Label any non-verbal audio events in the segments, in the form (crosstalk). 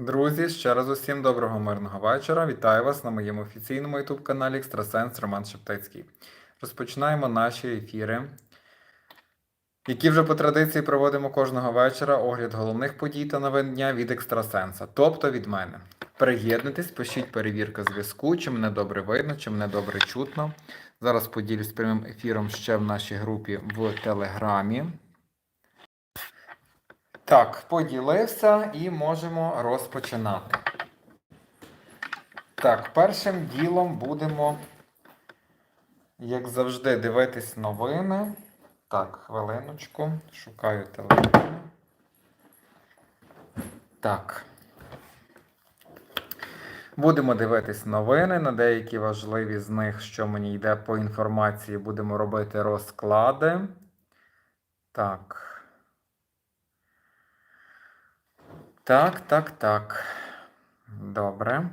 Друзі, ще раз усім доброго мирного вечора. Вітаю вас на моєму офіційному youtube каналі Екстрасенс Роман Шептицький. Розпочинаємо наші ефіри, які вже по традиції проводимо кожного вечора. Огляд головних подій та новин дня від Екстрасенса, тобто від мене. Приєднуйтесь, пишіть перевірка зв'язку, чи мене добре видно, чи мене добре чутно. Зараз поділюсь прямим ефіром ще в нашій групі в Телеграмі. Так, поділився і можемо розпочинати. Так, першим ділом будемо, як завжди, дивитись новини. Так, хвилиночку. Шукаю телефон. Так. Будемо дивитись новини. На деякі важливі з них, що мені йде по інформації, будемо робити розклади. Так. Так, так, так. Добре.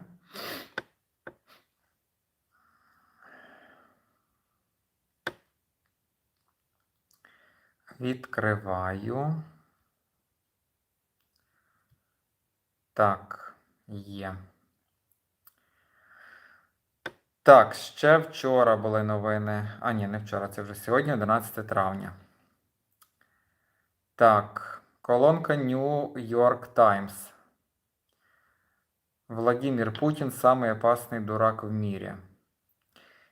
Відкриваю. Так, є. Так, ще вчора були новини. А, ні, не вчора, це вже сьогодні, 11 травня. Так, колонка New York Times. Владимир Путин самый опасный дурак в мире.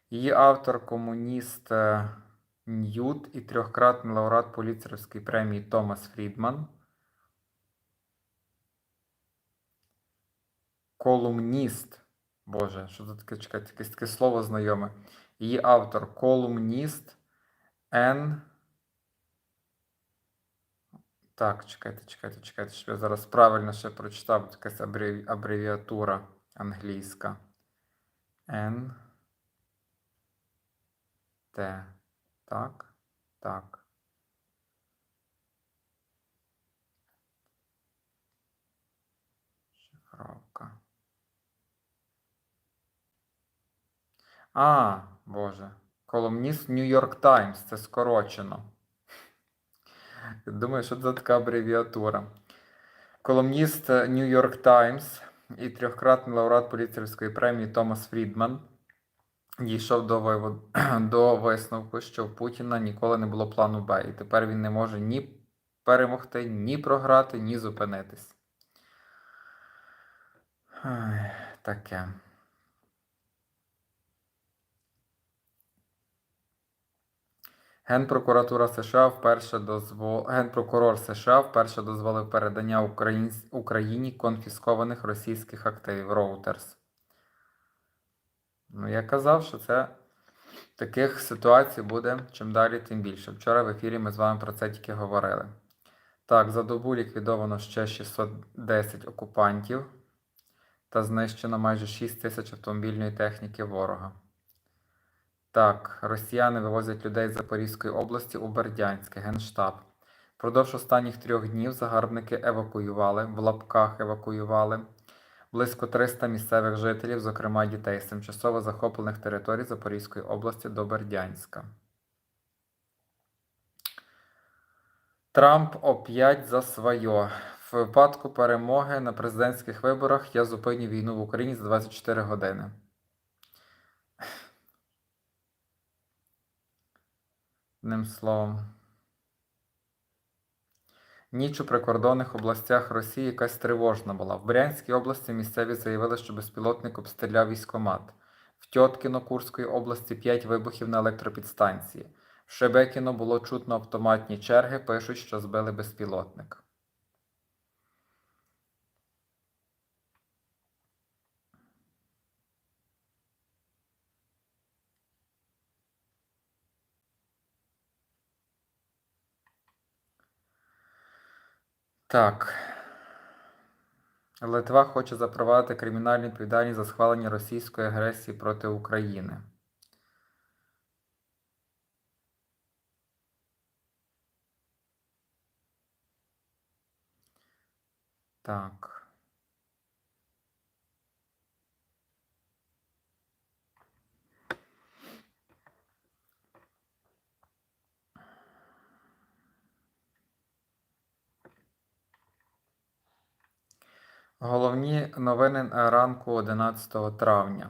Її автор комуніст е, Ньют і трьохкратний лауреат Пуліцерівської премії Томас Фрідман. Колумніст. Боже, що це таке чекайте, якесь таке слово знайоме. Її автор колумніст Н. Так, чекайте, чекайте, чекайте, щоб я зараз правильно ще прочитав якась абреві- абревіатура англійська. Н. Т. Так. Так. А, Боже. Колумніст York Times. Це скорочено. Думаю, що це така абревіатура. Колумніст New York Times і трьохкратний лауреат Пуліцерівської премії Томас Фрідман дійшов до, вивод- (clears throat) до висновку, що в Путіна ніколи не було плану Б, і тепер він не може ні перемогти, ні програти, ні зупинитись. Таке. Генпрокуратура США вперше дозвол... Генпрокурор США вперше дозволив передання Українсь... Україні конфіскованих російських активів Reuters. Ну, я казав, що це таких ситуацій буде чим далі, тим більше. Вчора в ефірі ми з вами про це тільки говорили. Так, за добу ліквідовано ще 610 окупантів та знищено майже 6 тисяч автомобільної техніки ворога. Так, росіяни вивозять людей з Запорізької області у Бердянське, Генштаб. Впродовж останніх трьох днів загарбники евакуювали, в лапках евакуювали близько 300 місцевих жителів, зокрема дітей з тимчасово захоплених територій Запорізької області до Бердянська. Трамп оп'ять за своє. В випадку перемоги на президентських виборах я зупиню війну в Україні за 24 години. Одним словом. Ніч у прикордонних областях Росії якась тривожна була. В Брянській області місцеві заявили, що безпілотник обстріляв військомат. В Тьоткіно Курської області 5 вибухів на електропідстанції. В Шебекіно було чутно автоматні черги, пишуть, що збили безпілотник. Так. Литва хоче запровадити кримінальну відповідальність за схвалення російської агресії проти України. Так. Головні новини ранку 11 травня.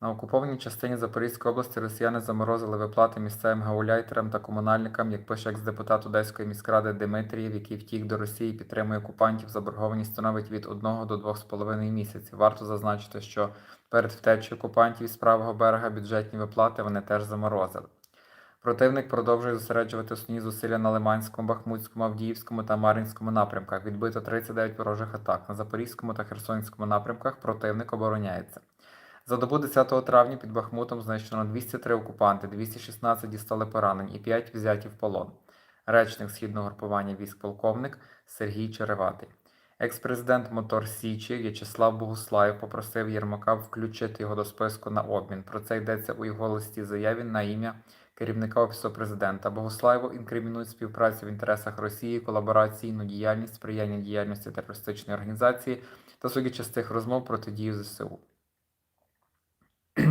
На окупованій частині Запорізької області росіяни заморозили виплати місцевим гауляйтерам та комунальникам, як пише екс-депутат Одеської міськради Дмитрієв, який втік до Росії підтримує окупантів, заборгованість становить від 1 до 2,5 місяців. Варто зазначити, що перед втечею окупантів із правого берега бюджетні виплати вони теж заморозили. Противник продовжує зосереджувати основні зусилля на Лиманському, Бахмутському, Авдіївському та Мар'їнському напрямках. Відбито 39 ворожих атак. На Запорізькому та Херсонському напрямках противник обороняється. За добу 10 травня під Бахмутом знищено 203 окупанти, 216 дістали поранень і 5 взяті в полон. Речник східного групування військ полковник Сергій Череватий. Екс-президент Мотор Січі В'ячеслав Богуслаєв попросив Єрмака включити його до списку на обмін. Про це йдеться у його листі заяві на ім'я керівника Офісу президента. Богуслаєву інкримінують співпрацю в інтересах Росії, колабораційну діяльність, сприяння діяльності терористичної організації та судячи з цих розмов протидію ЗСУ. (clears throat)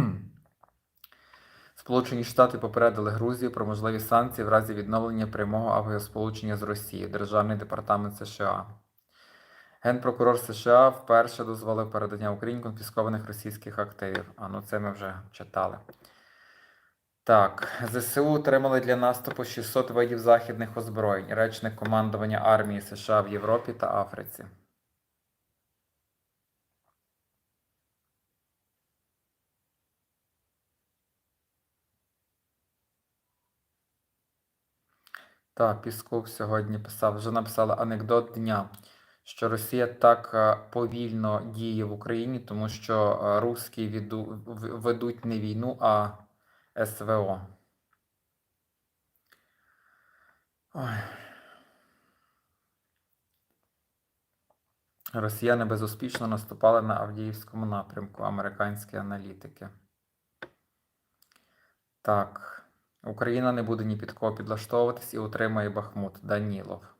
Сполучені Штати попередили Грузію про можливі санкції в разі відновлення прямого авіасполучення з Росією. Державний департамент США. Генпрокурор США вперше дозволив передання Україні конфіскованих російських активів. А ну це ми вже читали. Так, ЗСУ отримали для наступу 600 видів західних озброєнь. Речник командування армії США в Європі та Африці. Так, Пісков сьогодні писав, вже написали анекдот дня, що Росія так е, повільно діє в Україні, тому що е, віду, ведуть не війну, а СВО. Ой. Росіяни безуспішно наступали на Авдіївському напрямку, американські аналітики. Так. Україна не буде ні під кого підлаштовуватись і утримає Бахмут. Данілов.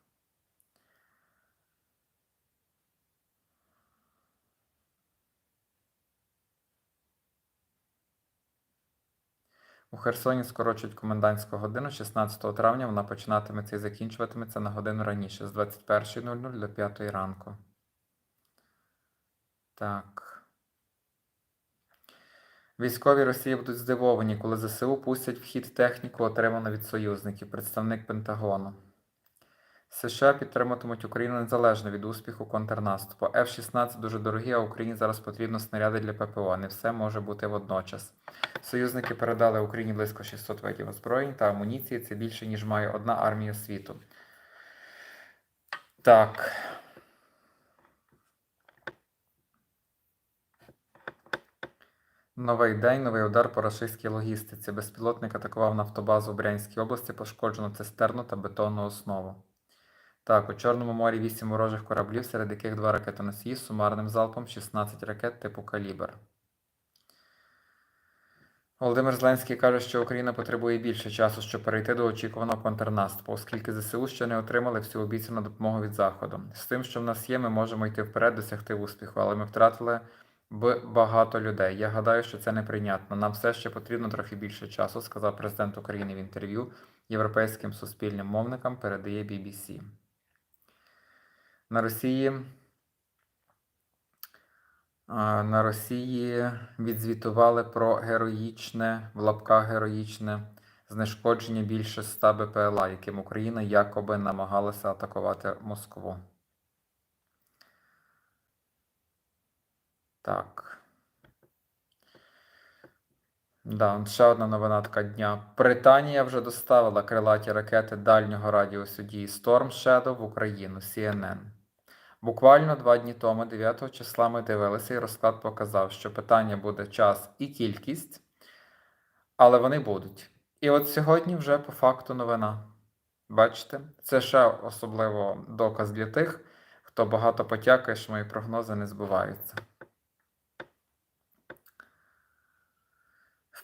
У Херсоні скорочують комендантську годину 16 травня. Вона починатиметься і закінчуватиметься на годину раніше з 21.00 до 5 ранку. Так. Військові Росії будуть здивовані, коли ЗСУ пустять в техніку, отриману від союзників, представник Пентагону. США підтримуватимуть Україну незалежно від успіху контрнаступу. F-16 дуже дорогі, а Україні зараз потрібно снаряди для ППО. Не все може бути водночас. Союзники передали Україні близько 600 видів озброєнь та амуніції. Це більше, ніж має одна армія світу. Так. Новий день, новий удар по рашистській логістиці. Безпілотник атакував нафтобазу в Брянській області, пошкоджено цистерну та бетонну основу. Так, у Чорному морі 8 ворожих кораблів, серед яких два ракетоносії з сумарним залпом 16 ракет типу Калібр. Володимир Зеленський каже, що Україна потребує більше часу, щоб перейти до очікуваного контрнаступу, оскільки ЗСУ ще не отримали всю обіцяну допомогу від Заходу. З тим, що в нас є, ми можемо йти вперед, досягти успіху, але ми втратили б багато людей. Я гадаю, що це неприйнятно. Нам все ще потрібно трохи більше часу, сказав президент України в інтерв'ю європейським суспільним мовникам, передає BBC. На Росії на Росії відзвітували про героїчне, в лапках героїчне знешкодження більше 100 БПЛА, яким Україна якоби намагалася атакувати Москву. Так. Да, ще одна новина така дня. Британія вже доставила крилаті ракети дальнього радіусу дії Storm Shadow в Україну CNN. Буквально два дні тому, 9 числа, ми дивилися, і розклад показав, що питання буде час і кількість, але вони будуть. І от сьогодні вже по факту новина. Бачите? Це ще особливо доказ для тих, хто багато потякає, що мої прогнози не збуваються.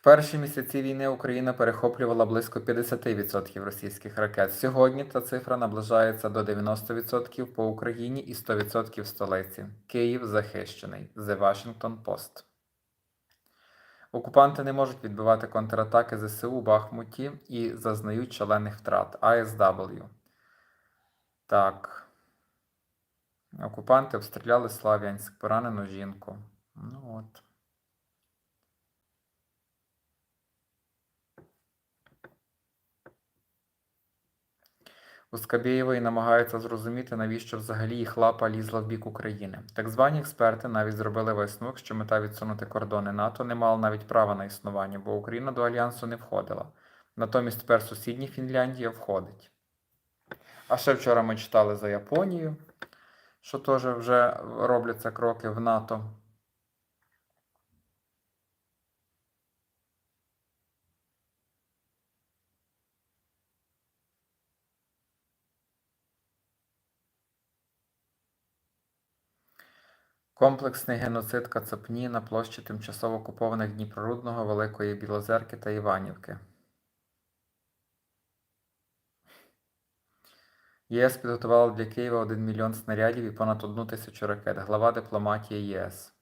Перші місяці війни Україна перехоплювала близько 50% російських ракет. Сьогодні та цифра наближається до 90% по Україні і 100% в столиці. Київ захищений. The Washington Post. Окупанти не можуть відбивати контратаки ЗСУ у Бахмуті і зазнають шалених втрат. ASW. Так. Окупанти обстріляли Слав'янськ, поранену жінку. Ну от. У Скабєєвої намагаються зрозуміти, навіщо взагалі їх лапа лізла в бік України. Так звані експерти навіть зробили висновок, що мета відсунути кордони НАТО не мала навіть права на існування, бо Україна до альянсу не входила. Натомість тепер сусідня Фінляндія входить. А ще вчора ми читали за Японію, що теж вже робляться кроки в НАТО. Комплексний геноцид Кацапні на площі тимчасово окупованих Дніпрорудного, Великої Білозерки та Іванівки. ЄС підготувала для Києва 1 мільйон снарядів і понад 1 тисячу ракет. Глава дипломатії ЄС.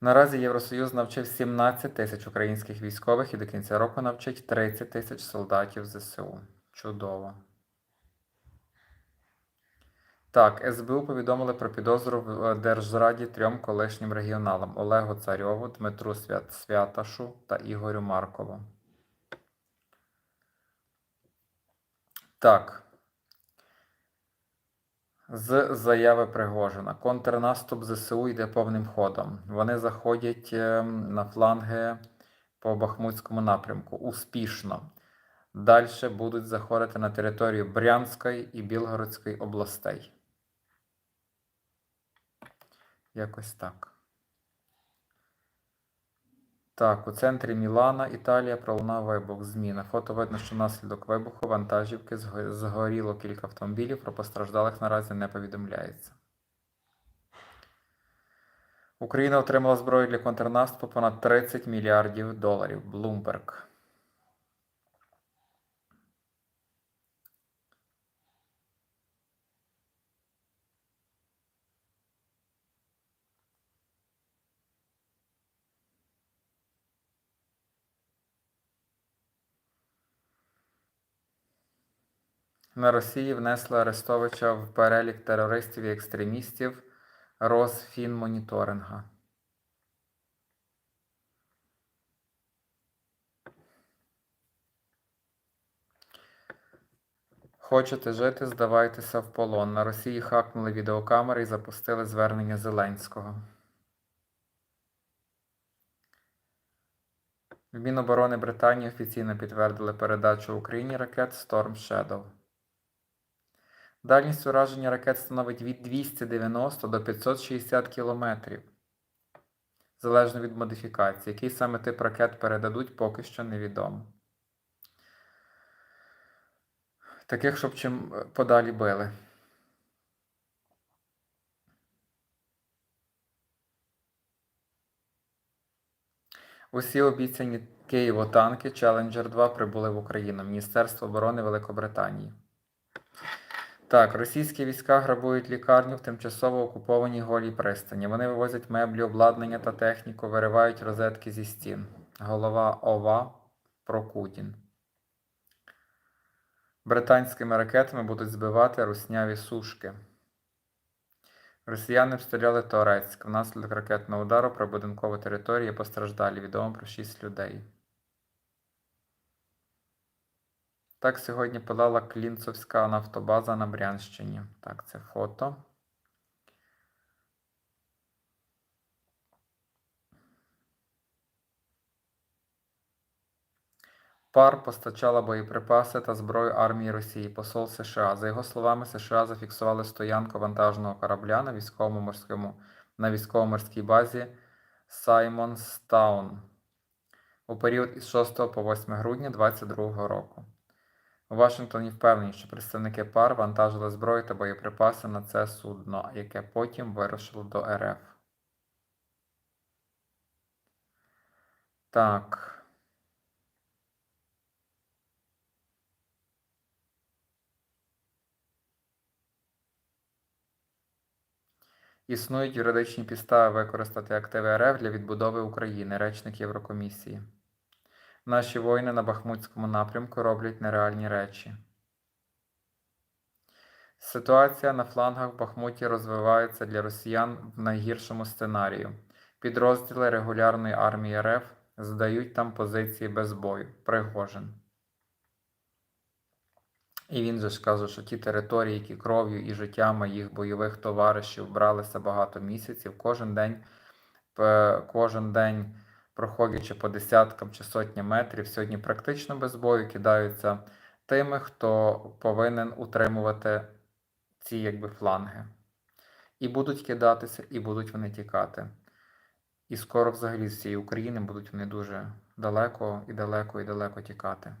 Наразі Євросоюз навчив 17 тисяч українських військових і до кінця року навчить 30 тисяч солдатів ЗСУ. Чудово. Так, СБУ повідомили про підозру в е, Держзраді трьом колишнім регіоналам Олегу Царьову, Дмитру Свят... Святашу та Ігорю Маркову. Так. З заяви Пригожина. Контрнаступ ЗСУ йде повним ходом. Вони заходять ем, на фланги по Бахмутському напрямку. Успішно. Далі будуть заходити на територію Брянської і Білгородської областей. Якось так. Так, у центрі Мілана, Італія, пролунав вибух. Зміна. Фото видно, що внаслідок вибуху вантажівки згоріло кілька автомобілів, про постраждалих наразі не повідомляється. Україна отримала зброю для контрнаступу понад 30 мільярдів доларів. Bloomberg. На Росії внесли Арестовича в перелік терористів і екстремістів Росфінмоніторинга. Хочете жити, здавайтеся в полон. На Росії хакнули відеокамери і запустили звернення Зеленського. В Міноборони Британії офіційно підтвердили передачу Україні ракет Storm Shadow. Дальність ураження ракет становить від 290 до 560 кілометрів. Залежно від модифікації. Який саме тип ракет передадуть, поки що невідомо. Таких, щоб чим е, подалі били. Усі обіцяні Києво танки Challenger 2 прибули в Україну. Міністерство оборони Великобританії. Так, російські війська грабують лікарню в тимчасово окупованій голій пристані. Вони вивозять меблі, обладнання та техніку, виривають розетки зі стін. Голова ОВА Прокудін. Британськими ракетами будуть збивати русняві сушки. Росіяни обстріляли Торецьк. Внаслідок ракетного удару про будинкову територію постраждалі. Відомо про 6 людей. Так сьогодні подала Клінцовська нафтобаза на Брянщині. Так, це фото. Пар постачала боєприпаси та зброю армії Росії, посол США. За його словами, США зафіксували стоянку вантажного корабля на військовому морському на військово-морській базі Саймонстаун у період із 6 по 8 грудня 2022 року. У Вашингтоні впевнені, що представники пар вантажили зброю та боєприпаси на це судно, яке потім вирушило до РФ. Так. Існують юридичні підстави використати активи РФ для відбудови України, речник Єврокомісії. Наші воїни на Бахмутському напрямку роблять нереальні речі. Ситуація на флангах в Бахмуті розвивається для росіян в найгіршому сценарію. Підрозділи регулярної армії РФ здають там позиції без бою. Пригожин. І він же ж каже, що ті території, які кров'ю і життями їх бойових товаришів бралися багато місяців, кожен день, е, кожен день, проходячи по десяткам чи сотні метрів, сьогодні практично без бою кидаються тими, хто повинен утримувати ці якби фланги. І будуть кидатися, і будуть вони тікати. І скоро взагалі з цієї України будуть вони дуже далеко і далеко і далеко тікати.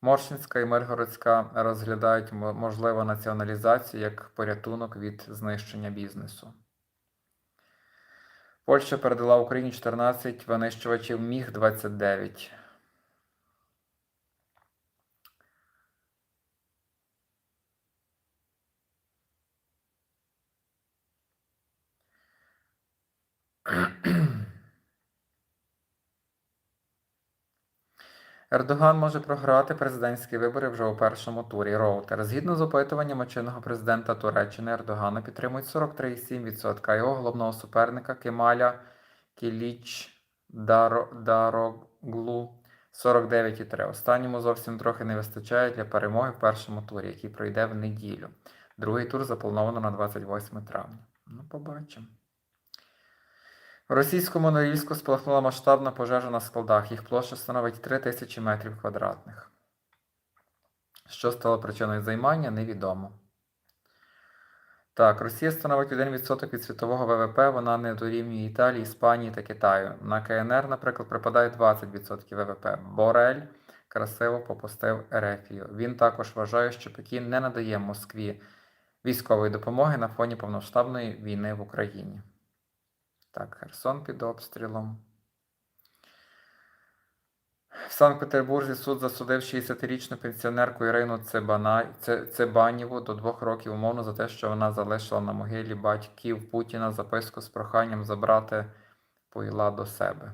Моршинська і Миргородська розглядають мо- можливу націоналізацію як порятунок від знищення бізнесу. Польща передала Україні 14 винищувачів Міг-29. Ердоган може програти президентські вибори вже у першому турі. Роутер. Згідно з опитуваннями чинного президента Туреччини Ердогана підтримують 43,7%, його головного суперника Кемаля Кіліч Даро- Дароглу 49,3%. Останньому зовсім трохи не вистачає для перемоги в першому турі, який пройде в неділю. Другий тур заплановано на 28 травня. Ну, побачимо. В російському Норільську спалахнула масштабна пожежа на складах. Їх площа становить 3 тисячі метрів квадратних. Що стало причиною займання, невідомо. Так, Росія становить 1% від світового ВВП, вона не дорівнює Італії, Іспанії та Китаю. На КНР, наприклад, припадає 20% ВВП. Борель красиво попустив Ерефію. Він також вважає, що Пекін не надає Москві військової допомоги на фоні повноштабної війни в Україні. Так, Херсон під обстрілом. В Санкт-Петербурзі суд засудив 60-річну пенсіонерку Ірину Цибана... Ц- Цибанєву до двох років умовно за те, що вона залишила на могилі батьків Путіна записку з проханням забрати Пойла до себе.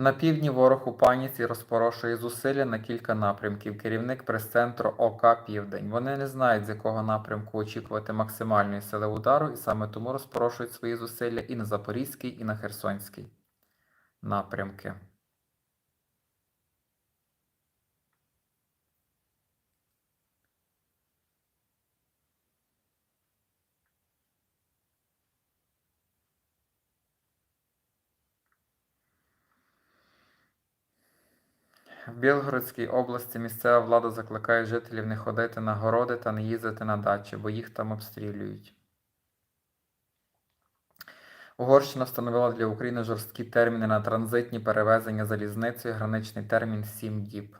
На півдні ворог у паніці розпорошує зусилля на кілька напрямків. Керівник прес-центру ОК Південь. Вони не знають, з якого напрямку очікувати максимальної сили удару, і саме тому розпорошують свої зусилля і на Запорізький, і на Херсонський напрямки. В Білгородській області місцева влада закликає жителів не ходити на городи та не їздити на дачі, бо їх там обстрілюють. Угорщина встановила для України жорсткі терміни на транзитні перевезення залізницею, граничний термін 7 діб.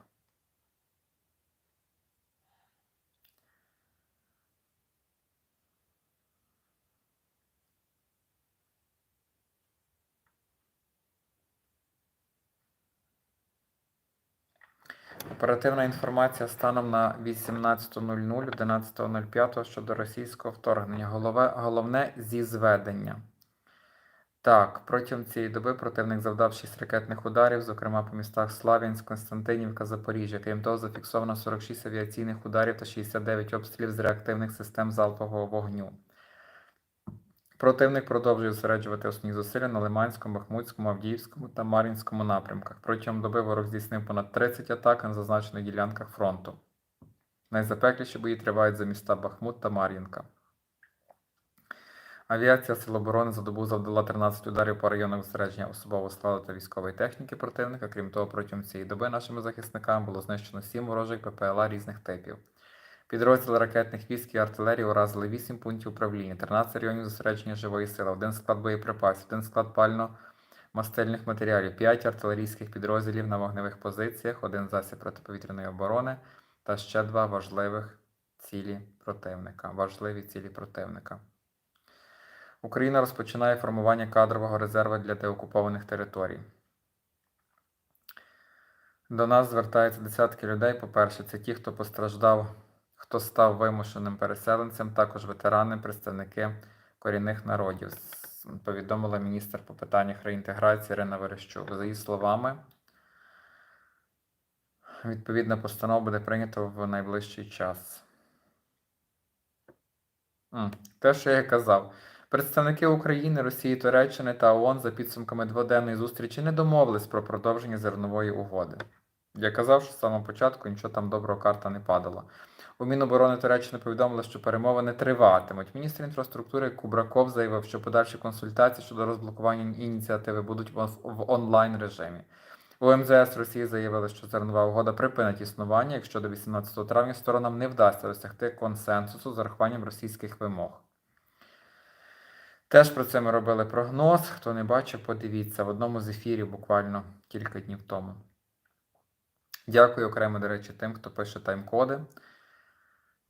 Оперативна інформація станом на 18.00 11.05 щодо російського вторгнення. Голове, головне зі зведення. Так, протягом цієї доби противник завдав 6 ракетних ударів, зокрема по містах Слав'янськ, Константинівка, Запоріжжя. Крім того, зафіксовано 46 авіаційних ударів та 69 обстрілів з реактивних систем залпового вогню. Противник продовжує зосереджувати основні зусилля на Лиманському, Бахмутському, Авдіївському та Мар'їнському напрямках. Протягом доби ворог здійснив понад 30 атак на зазначених ділянках фронту. Найзапекліші бої тривають за міста Бахмут та Мар'їнка. Авіація Сил оборони за добу завдала 13 ударів по районах зосередження особового складу та військової техніки противника. Крім того, протягом цієї доби нашими захисниками було знищено 7 ворожих ППЛА різних типів. Підрозділи ракетних військ і артилерії уразили 8 пунктів управління, 13 районів зосередження живої сили, 1 склад боєприпасів, 1 склад пально-мастильних матеріалів, 5 артилерійських підрозділів на вогневих позиціях, 1 засіб протиповітряної оборони та ще 2 важливих цілі противника. Важливі цілі противника. Україна розпочинає формування кадрового резерву для деокупованих територій. До нас звертаються десятки людей. По-перше, це ті, хто постраждав, хто став вимушеним переселенцем, також ветерани, представники корінних народів. Повідомила міністр по питаннях реінтеграції Ірина Верещук. За її словами, Відповідна постанова буде прийнята в найближчий час. Те, що я казав. Представники України, Росії, Туреччини та ООН за підсумками дводенної зустрічі не домовились про продовження зернової угоди. Я казав, що з самого початку нічого там доброго карта не падала. У Міноборони Туреччини повідомили, що перемовини триватимуть. Міністр інфраструктури Кубраков заявив, що подальші консультації щодо розблокування ініціативи будуть в онлайн режимі. У МЗС Росії заявили, що зернова угода припинить існування, якщо до 18 травня сторонам не вдасться досягти консенсусу з урахуванням російських вимог. Теж про це ми робили прогноз. Хто не бачив, подивіться в одному з ефірів буквально кілька днів тому. Дякую окремо, до речі, тим, хто пише тайм-коди,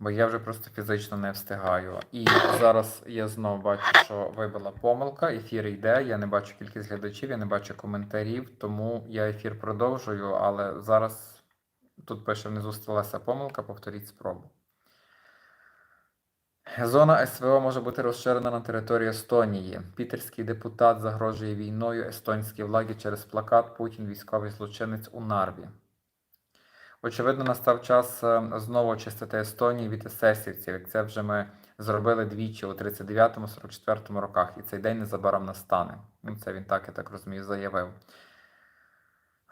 бо я вже просто фізично не встигаю. І зараз я знову бачу, що вибила помилка, ефір йде, я не бачу кількість глядачів, я не бачу коментарів, тому я ефір продовжую, але зараз тут пише внизу сталася помилка, повторіть спробу. Зона СВО може бути розширена на територію Естонії. Пітерський депутат загрожує війною естонській владі через плакат Путін військовий злочинець у Нарві. Очевидно, настав час е, знову очистити Естонію від есесівців, як це вже ми зробили двічі у 39-44 роках, і цей день незабаром настане. Ну, це він так, я так розумію, заявив.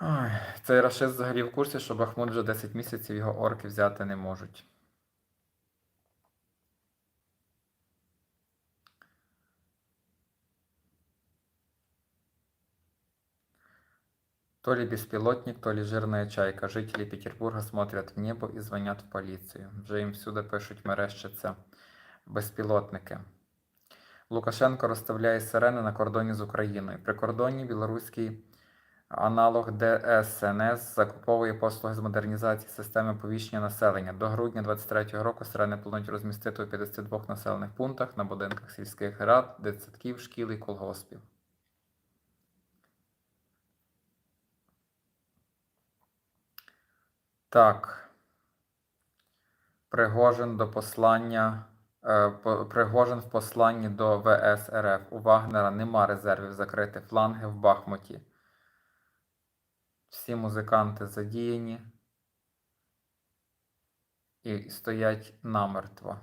Ой, цей рашист взагалі в курсі, що Бахмут вже 10 місяців його орки взяти не можуть. То ли беспилотник, то ли жирная чайка. Жителі Петербурга смотрят в небо і дзвонять в поліцію. Вже їм всюди пишуть мерещаться безпілотники. Лукашенко розставляє сирени на кордоні з Україною. При кордоні білоруський аналог ДСНС закуповує послуги з модернізації системи повіщення населення. До грудня 2023 року сирени планують розмістити у 52 населених пунктах на будинках сільських рад, дитсадків, шкіл і колгоспів. Так. Пригожин до послання. е, Пригожин в посланні до ВС РФ. У Вагнера нема резервів закрити фланги в Бахмуті. Всі музиканти задіяні і стоять намертво.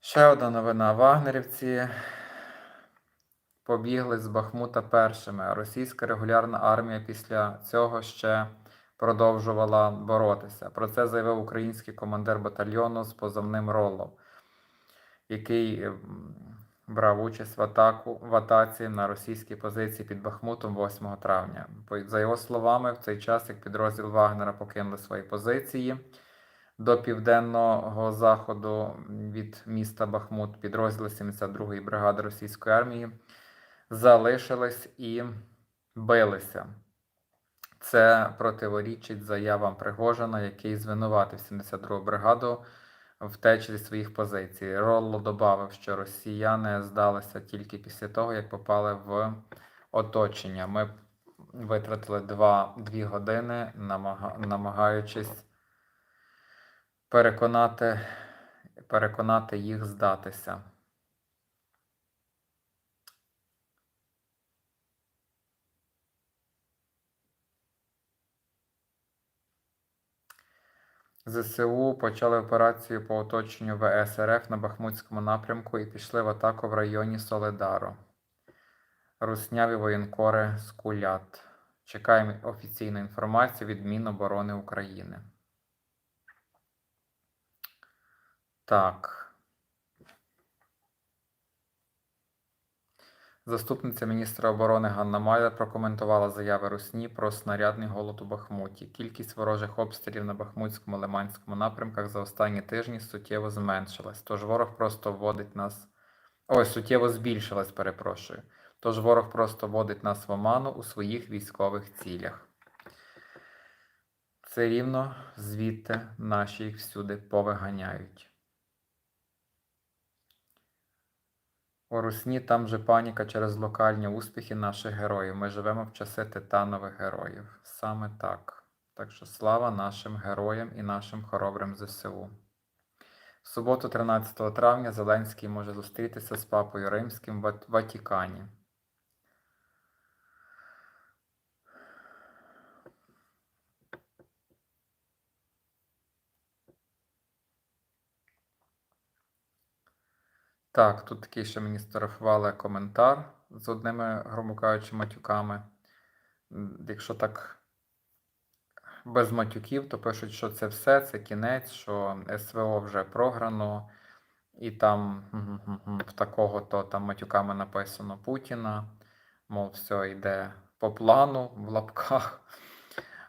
Ще одна новина. Вагнерівці побігли з Бахмута першими. Російська регулярна армія після цього ще продовжувала боротися. Про це заявив український командир батальйону з позивним Роллов, який брав участь в атаку в атаці на російські позиції під Бахмутом 8 травня. За його словами, в цей час, як підрозділ Вагнера покинули свої позиції. До південного заходу від міста Бахмут підрозділи 72-ї бригади російської армії залишились і билися. Це противорічить заявам Пригожина, який звинуватив 72-гу бригаду втечі зі своїх позицій. Ролло додав, що росіяни здалися тільки після того, як попали в оточення. Ми витратили 2 години, намагаючись переконати, переконати їх здатися. ЗСУ почали операцію по оточенню ВС РФ на Бахмутському напрямку і пішли в атаку в районі Соледару. Русняві воєнкори скулят. Чекаємо офіційну інформацію від Міноборони України. Так. Заступниця міністра оборони Ганна Майер прокоментувала заяви Русні про снарядний голод у Бахмуті. Кількість ворожих обстрілів на Бахмутському Лиманському напрямках за останні тижні суттєво зменшилась. Тож ворог просто вводить нас. Ой, суттєво збільшилась, перепрошую. Тож ворог просто вводить нас в оману у своїх військових цілях. Це рівно звідти наші їх всюди повиганяють. У Русні там же паніка через локальні успіхи наших героїв. Ми живемо в часи титанових героїв. Саме так. Так що слава нашим героям і нашим хоробрим ЗСУ. В суботу, 13 травня, Зеленський може зустрітися з папою Римським в Ватікані. Так, тут такий ще мені сфотографували коментар з одними, кажучи, матюками. Якщо так без матюків, то пишуть, що це все, це кінець, що СВО вже програно, і там в такого то там матюками написано Путіна. Мов, все йде по плану в лапках.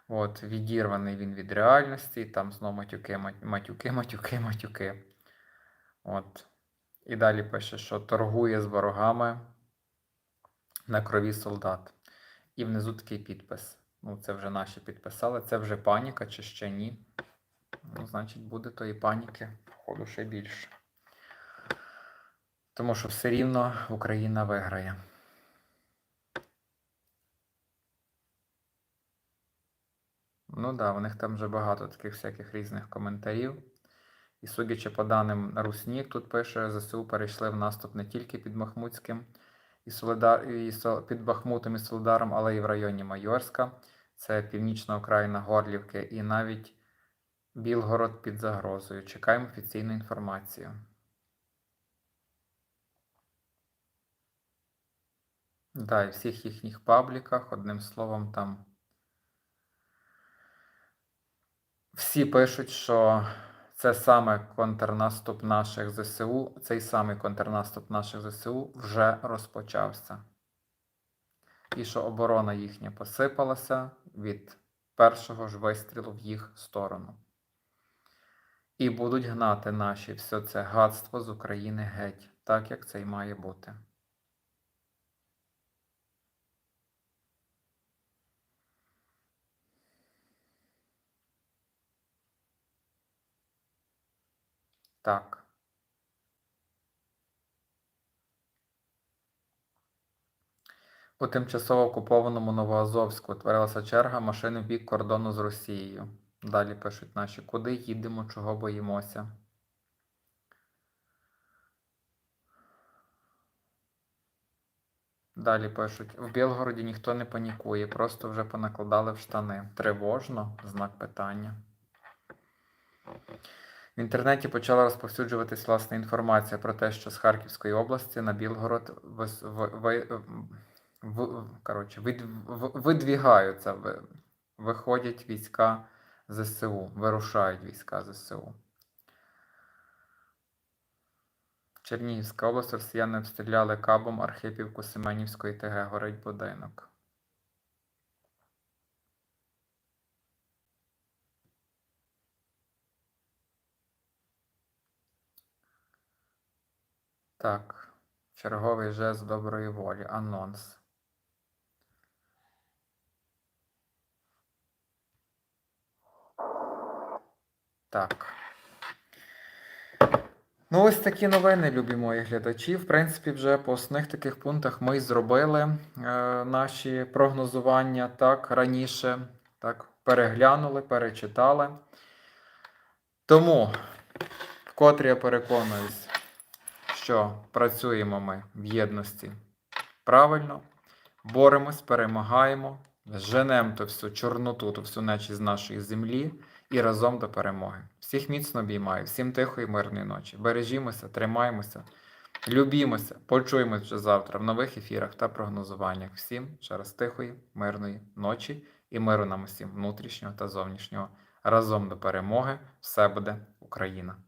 От, відірваний він від реальності, там знову матюки, матюки, (laughs) матюки, матюки. От. І далі пише, що торгує з ворогами на крові солдат. І внизу такий підпис. Ну, це вже наші підписали. Це вже паніка чи ще ні. Ну, значить, буде тої паніки, походу, ще більше. Тому що все рівно Україна виграє. Ну так, да, у них там вже багато таких всяких різних коментарів. І судячи по даним Руснік, тут пише, ЗСУ перейшли в наступ не тільки під Махмутським і, Солидар... і під Бахмутом і Солидаром, але й в районі Майорська. Це північна окраїна Горлівки і навіть Білгород під загрозою. Чекаємо офіційну інформацію. Да, і всіх їхніх пабліках, одним словом, там всі пишуть, що це саме контрнаступ наших ЗСУ, цей самий контрнаступ наших ЗСУ вже розпочався. І що оборона їхня посипалася від першого ж вистрілу в їх сторону. І будуть гнати наші все це гадство з України геть, так як це й має бути. Так. У тимчасово окупованому Новоазовську утворилася черга машин в бік кордону з Росією. Далі пишуть наші, куди їдемо, чого боїмося. Далі пишуть: в Білгороді ніхто не панікує, просто вже понакладали в штани. Тривожно? Знак питання. В інтернеті почала розповсюджуватись власне інформація про те, що з Харківської області на Білгород ви- ви- в, коротше, від, в- видвігаються, ви- виходять війська ЗСУ, вирушають війська ЗСУ. Чернігівська область росіяни обстріляли кабом Архипівку Семенівської ТГ, горить будинок. Так, черговий жест доброї волі, анонс. Так. Ну, ось такі новини, любі мої глядачі. В принципі, вже по основних таких пунктах ми зробили е, наші прогнозування так раніше. Так, переглянули, перечитали. Тому, вкотре я переконуюсь, що працюємо ми в єдності правильно, боремось, перемагаємо, женемо ту всю чорноту, ту всю нечість з нашої землі і разом до перемоги. Всіх міцно обіймаю, всім тихої, мирної ночі. Бережімося, тримаймося, любімося, почуємось вже завтра в нових ефірах та прогнозуваннях. Всім ще раз тихої, мирної ночі і миру нам усім внутрішнього та зовнішнього. Разом до перемоги все буде Україна!